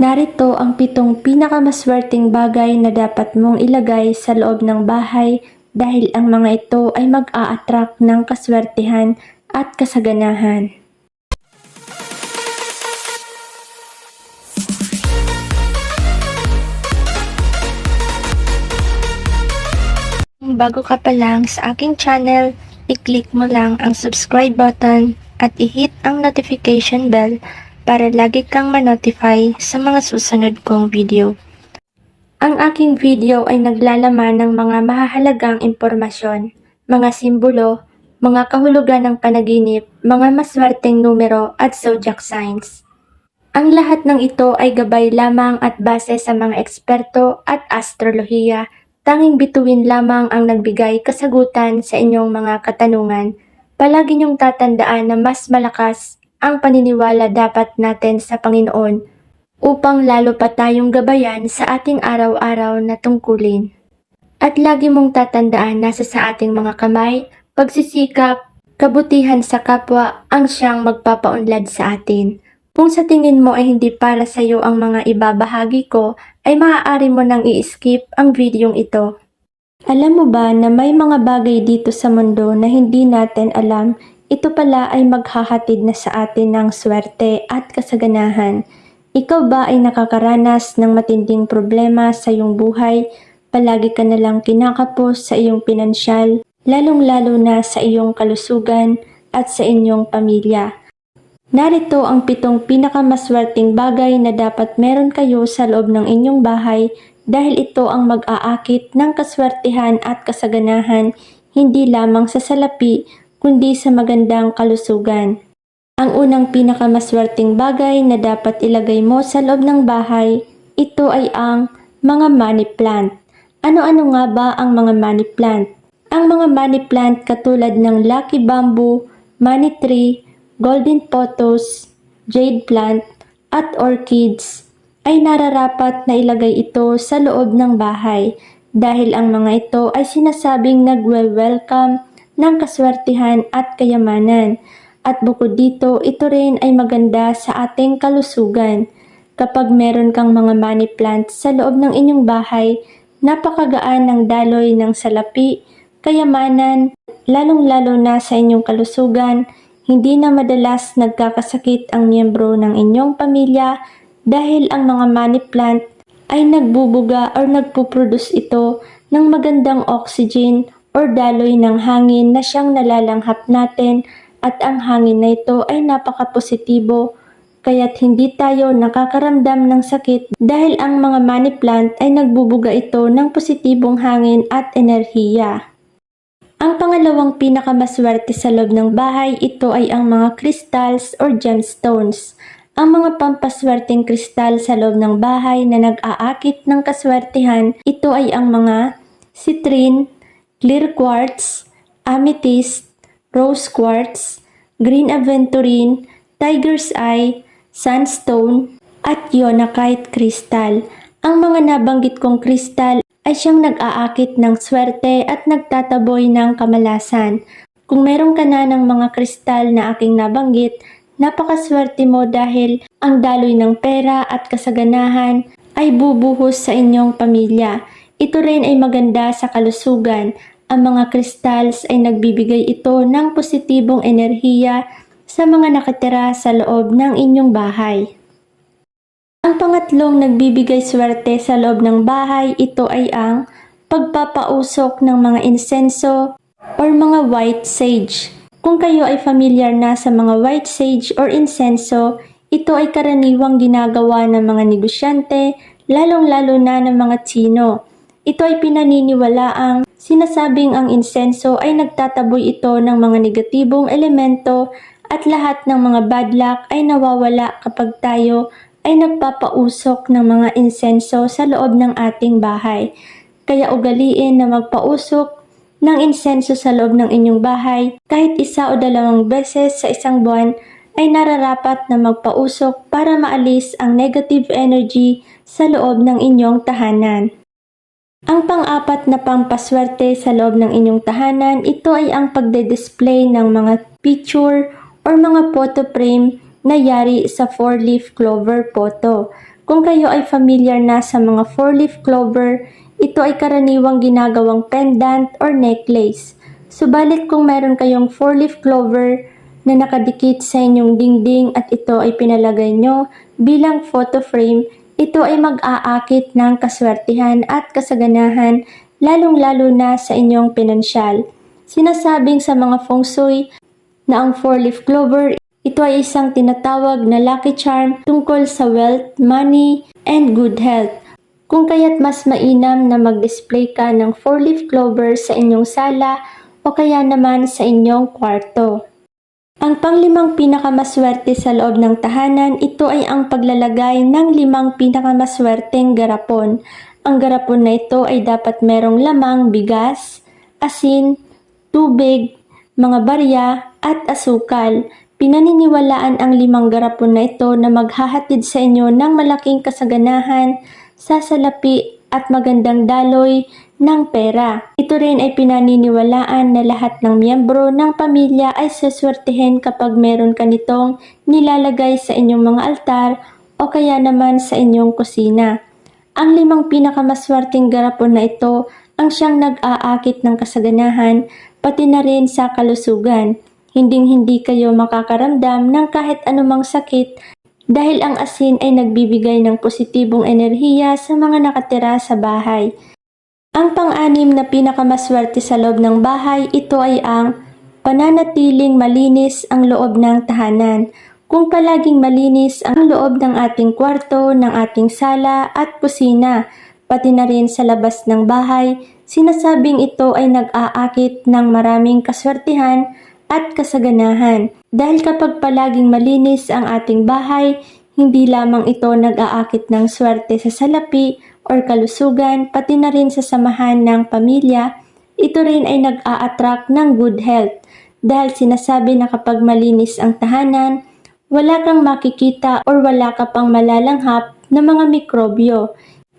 Narito ang pitong pinakamaswerteng bagay na dapat mong ilagay sa loob ng bahay dahil ang mga ito ay mag-a-attract ng kaswertehan at kasaganahan. Bago ka pa lang sa aking channel, i-click mo lang ang subscribe button at i-hit ang notification bell para lagi kang ma-notify sa mga susunod kong video. Ang aking video ay naglalaman ng mga mahahalagang impormasyon, mga simbolo, mga kahulugan ng panaginip, mga maswerteng numero at zodiac signs. Ang lahat ng ito ay gabay lamang at base sa mga eksperto at astrolohiya tanging bituin lamang ang nagbigay kasagutan sa inyong mga katanungan. Palagi niyong tatandaan na mas malakas ang paniniwala dapat natin sa Panginoon upang lalo pa tayong gabayan sa ating araw-araw na tungkulin. At lagi mong tatandaan nasa sa ating mga kamay, pagsisikap, kabutihan sa kapwa ang siyang magpapaunlad sa atin. Kung sa tingin mo ay hindi para sa iyo ang mga ibabahagi ko, ay maaari mo nang i-skip ang videong ito. Alam mo ba na may mga bagay dito sa mundo na hindi natin alam, ito pala ay maghahatid na sa atin ng swerte at kasaganahan. Ikaw ba ay nakakaranas ng matinding problema sa iyong buhay? Palagi ka nalang kinakapos sa iyong pinansyal, lalong-lalo na sa iyong kalusugan at sa inyong pamilya. Narito ang pitong pinakamaswerteng bagay na dapat meron kayo sa loob ng inyong bahay dahil ito ang mag-aakit ng kaswertehan at kasaganahan hindi lamang sa salapi kundi sa magandang kalusugan. Ang unang pinakamaswerteng bagay na dapat ilagay mo sa loob ng bahay, ito ay ang mga money plant. Ano-ano nga ba ang mga money plant? Ang mga money plant katulad ng lucky bamboo, money tree, golden pothos, jade plant, at orchids ay nararapat na ilagay ito sa loob ng bahay dahil ang mga ito ay sinasabing nagwe-welcome ng kaswertihan at kayamanan. At bukod dito, ito rin ay maganda sa ating kalusugan. Kapag meron kang mga money plant sa loob ng inyong bahay, napakagaan ng daloy ng salapi, kayamanan, lalong-lalo na sa inyong kalusugan, hindi na madalas nagkakasakit ang miyembro ng inyong pamilya dahil ang mga money plant ay nagbubuga or nagpuproduce ito ng magandang oxygen or daloy ng hangin na siyang nalalanghap natin at ang hangin na ito ay napaka-positibo kaya't hindi tayo nakakaramdam ng sakit dahil ang mga money plant ay nagbubuga ito ng positibong hangin at enerhiya. Ang pangalawang pinakamaswerte sa loob ng bahay, ito ay ang mga crystals or gemstones. Ang mga pampaswerteng kristal sa loob ng bahay na nag-aakit ng kaswertehan, ito ay ang mga citrine, clear quartz, amethyst, rose quartz, green aventurine, tiger's eye, sandstone, at yonakite crystal. Ang mga nabanggit kong kristal ay siyang nag-aakit ng swerte at nagtataboy ng kamalasan. Kung meron ka na ng mga kristal na aking nabanggit, napakaswerte mo dahil ang daloy ng pera at kasaganahan ay bubuhos sa inyong pamilya. Ito rin ay maganda sa kalusugan. Ang mga crystals ay nagbibigay ito ng positibong enerhiya sa mga nakatira sa loob ng inyong bahay. Ang pangatlong nagbibigay swerte sa loob ng bahay, ito ay ang pagpapausok ng mga insenso or mga white sage. Kung kayo ay familiar na sa mga white sage or insenso, ito ay karaniwang ginagawa ng mga negosyante, lalong-lalo na ng mga Tsino. Ito ay pinaniniwalaang sinasabing ang insenso ay nagtataboy ito ng mga negatibong elemento at lahat ng mga bad luck ay nawawala kapag tayo ay nagpapausok ng mga insenso sa loob ng ating bahay. Kaya ugaliin na magpausok ng insenso sa loob ng inyong bahay kahit isa o dalawang beses sa isang buwan ay nararapat na magpausok para maalis ang negative energy sa loob ng inyong tahanan. Ang pang-apat na pampaswerte sa loob ng inyong tahanan, ito ay ang pagde-display ng mga picture or mga photo frame na yari sa four-leaf clover photo. Kung kayo ay familiar na sa mga four-leaf clover, ito ay karaniwang ginagawang pendant or necklace. Subalit kung meron kayong four-leaf clover na nakadikit sa inyong dingding at ito ay pinalagay nyo bilang photo frame, ito ay mag-aakit ng kaswertihan at kasaganahan lalong-lalo na sa inyong pinansyal. Sinasabing sa mga feng shui na ang four-leaf clover ito ay isang tinatawag na lucky charm tungkol sa wealth, money, and good health. Kung kaya't mas mainam na mag-display ka ng four-leaf clover sa inyong sala o kaya naman sa inyong kwarto. Ang panglimang pinakamaswerte sa loob ng tahanan, ito ay ang paglalagay ng limang pinakamaswerteng garapon. Ang garapon na ito ay dapat merong lamang bigas, asin, tubig, mga barya at asukal. Pinaniniwalaan ang limang garapon na ito na maghahatid sa inyo ng malaking kasaganahan, sasalapi at magandang daloy ng pera. Ito rin ay pinaniniwalaan na lahat ng miyembro ng pamilya ay saswertehin kapag meron ka nitong nilalagay sa inyong mga altar o kaya naman sa inyong kusina. Ang limang pinakamaswerteng garapon na ito ang siyang nag-aakit ng kasaganahan pati na rin sa kalusugan. Hinding-hindi kayo makakaramdam ng kahit anumang sakit dahil ang asin ay nagbibigay ng positibong enerhiya sa mga nakatira sa bahay. Ang pang-anim na pinakamaswerte sa loob ng bahay, ito ay ang pananatiling malinis ang loob ng tahanan. Kung palaging malinis ang loob ng ating kwarto, ng ating sala at kusina, pati na rin sa labas ng bahay, sinasabing ito ay nag-aakit ng maraming kaswertihan at kasaganahan. Dahil kapag palaging malinis ang ating bahay, hindi lamang ito nag-aakit ng swerte sa salapi or kalusugan, pati na rin sa samahan ng pamilya, ito rin ay nag-a-attract ng good health. Dahil sinasabi na kapag malinis ang tahanan, wala kang makikita or wala ka pang malalanghap na mga mikrobyo.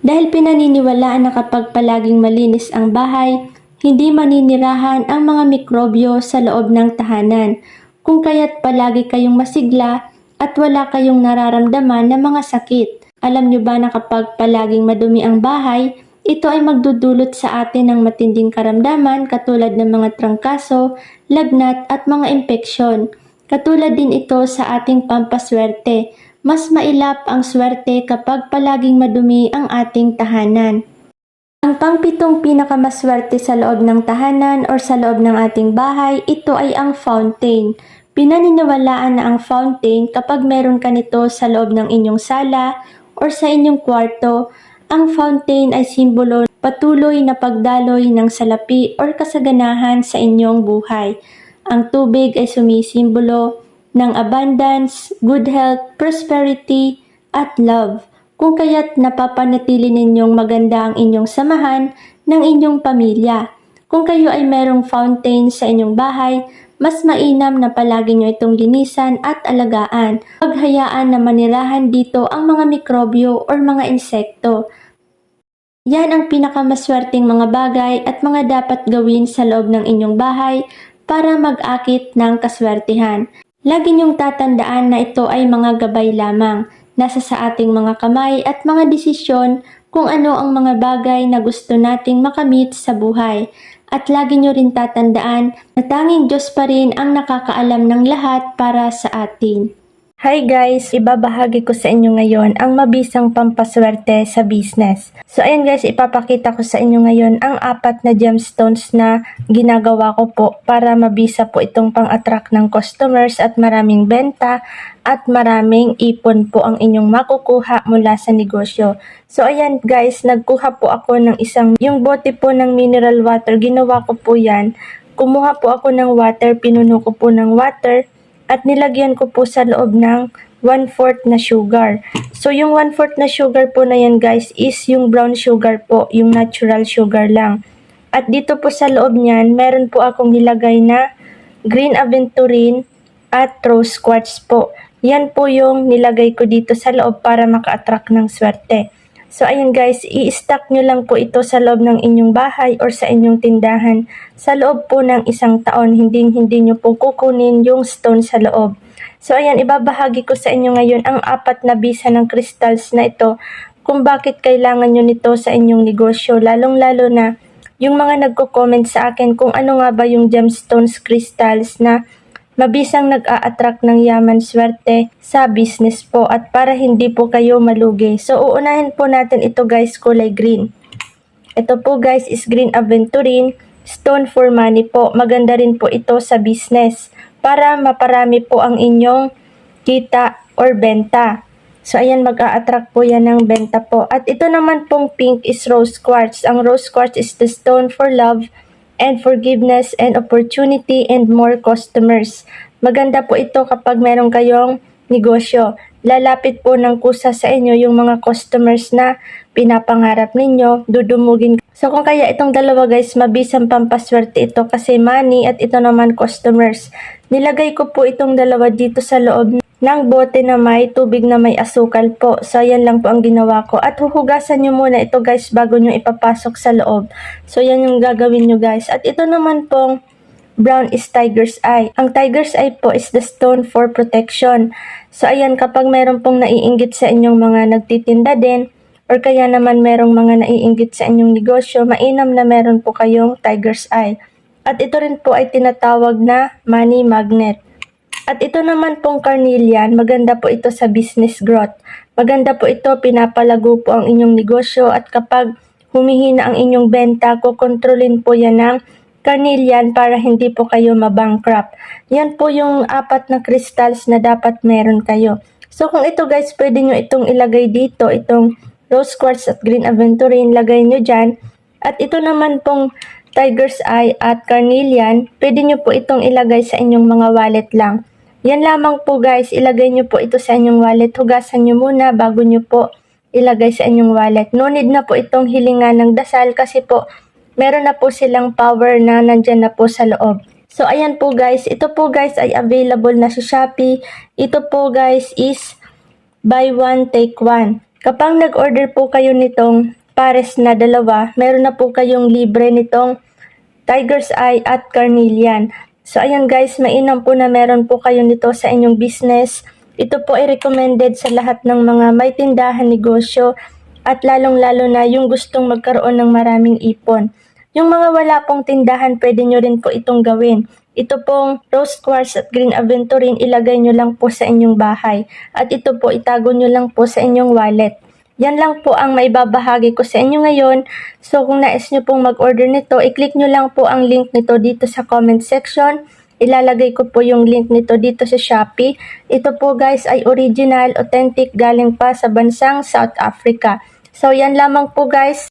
Dahil pinaniniwalaan na kapag palaging malinis ang bahay, hindi maninirahan ang mga mikrobyo sa loob ng tahanan, kung kaya't palagi kayong masigla at wala kayong nararamdaman na mga sakit. Alam nyo ba na kapag palaging madumi ang bahay, ito ay magdudulot sa atin ng matinding karamdaman katulad ng mga trangkaso, lagnat at mga impeksyon. Katulad din ito sa ating pampaswerte. Mas mailap ang swerte kapag palaging madumi ang ating tahanan. Ang pangpitong pinakamaswerte sa loob ng tahanan or sa loob ng ating bahay, ito ay ang fountain. Pinaniniwalaan na ang fountain kapag meron ka nito sa loob ng inyong sala or sa inyong kwarto, ang fountain ay simbolo patuloy na pagdaloy ng salapi or kasaganahan sa inyong buhay. Ang tubig ay sumisimbolo ng abundance, good health, prosperity, at love kung kaya't napapanatili ninyong maganda ang inyong samahan ng inyong pamilya. Kung kayo ay merong fountain sa inyong bahay, mas mainam na palagi nyo itong linisan at alagaan. Paghayaan na manirahan dito ang mga mikrobyo or mga insekto. Yan ang pinakamaswerteng mga bagay at mga dapat gawin sa loob ng inyong bahay para mag-akit ng kaswertihan. Lagi niyong tatandaan na ito ay mga gabay lamang. Nasa sa ating mga kamay at mga desisyon kung ano ang mga bagay na gusto nating makamit sa buhay. At lagi niyo rin tatandaan na tanging Diyos pa rin ang nakakaalam ng lahat para sa atin. Hi guys! Ibabahagi ko sa inyo ngayon ang mabisang pampaswerte sa business. So ayan guys, ipapakita ko sa inyo ngayon ang apat na gemstones na ginagawa ko po para mabisa po itong pang-attract ng customers at maraming benta at maraming ipon po ang inyong makukuha mula sa negosyo. So ayan guys, nagkuha po ako ng isang, yung bote po ng mineral water, ginawa ko po yan. Kumuha po ako ng water, pinuno ko po ng water, at nilagyan ko po sa loob ng 1/4 na sugar. So yung 1/4 na sugar po na yan guys is yung brown sugar po, yung natural sugar lang. At dito po sa loob niyan, meron po akong nilagay na green aventurine at rose quartz po. Yan po yung nilagay ko dito sa loob para maka-attract ng swerte. So ayun guys, i-stack nyo lang po ito sa loob ng inyong bahay or sa inyong tindahan. Sa loob po ng isang taon, hindi hindi nyo po kukunin yung stone sa loob. So ayan, ibabahagi ko sa inyo ngayon ang apat na bisa ng crystals na ito kung bakit kailangan nyo nito sa inyong negosyo, lalong-lalo na yung mga nagko-comment sa akin kung ano nga ba yung gemstones crystals na mabisang nag-a-attract ng yaman swerte sa business po at para hindi po kayo malugi. So uunahin po natin ito guys kulay green. Ito po guys is green aventurine, stone for money po. Maganda rin po ito sa business para maparami po ang inyong kita or benta. So ayan mag-a-attract po yan ng benta po. At ito naman pong pink is rose quartz. Ang rose quartz is the stone for love and forgiveness and opportunity and more customers. Maganda po ito kapag meron kayong negosyo. Lalapit po ng kusa sa inyo yung mga customers na pinapangarap ninyo, dudumugin. So kung kaya itong dalawa guys, mabisang pampaswerte ito kasi money at ito naman customers. Nilagay ko po itong dalawa dito sa loob ng bote na may tubig na may asukal po. So yan lang po ang ginawa ko. At huhugasan nyo muna ito guys bago nyo ipapasok sa loob. So yan yung gagawin nyo guys. At ito naman pong brown is tiger's eye. Ang tiger's eye po is the stone for protection. So ayan, kapag meron pong naiinggit sa inyong mga nagtitinda din, or kaya naman merong mga naiinggit sa inyong negosyo, mainam na meron po kayong tiger's eye. At ito rin po ay tinatawag na money magnet. At ito naman pong carnelian, maganda po ito sa business growth. Maganda po ito, pinapalago po ang inyong negosyo at kapag humihina ang inyong benta, kukontrolin po yan ng carnelian para hindi po kayo mabankrupt. Yan po yung apat na crystals na dapat meron kayo. So kung ito guys, pwede nyo itong ilagay dito, itong rose quartz at green aventurine, lagay nyo dyan. At ito naman pong tiger's eye at carnelian, pwede nyo po itong ilagay sa inyong mga wallet lang. Yan lamang po guys, ilagay nyo po ito sa inyong wallet. Hugasan nyo muna bago nyo po ilagay sa inyong wallet. No need na po itong hilingan ng dasal kasi po meron na po silang power na nandyan na po sa loob. So ayan po guys, ito po guys ay available na sa Shopee. Ito po guys is buy one take one. Kapag nag-order po kayo nitong pares na dalawa, meron na po kayong libre nitong Tiger's Eye at Carnelian. So ayan guys, mainam po na meron po kayo nito sa inyong business. Ito po ay recommended sa lahat ng mga may tindahan negosyo at lalong-lalo na yung gustong magkaroon ng maraming ipon. Yung mga wala pong tindahan, pwede nyo rin po itong gawin. Ito pong rose quartz at green aventurine, ilagay nyo lang po sa inyong bahay. At ito po, itago nyo lang po sa inyong wallet. Yan lang po ang maibabahagi ko sa inyo ngayon. So kung nais nyo pong mag-order nito, i-click nyo lang po ang link nito dito sa comment section. Ilalagay ko po yung link nito dito sa Shopee. Ito po guys ay original, authentic, galing pa sa bansang South Africa. So yan lamang po guys.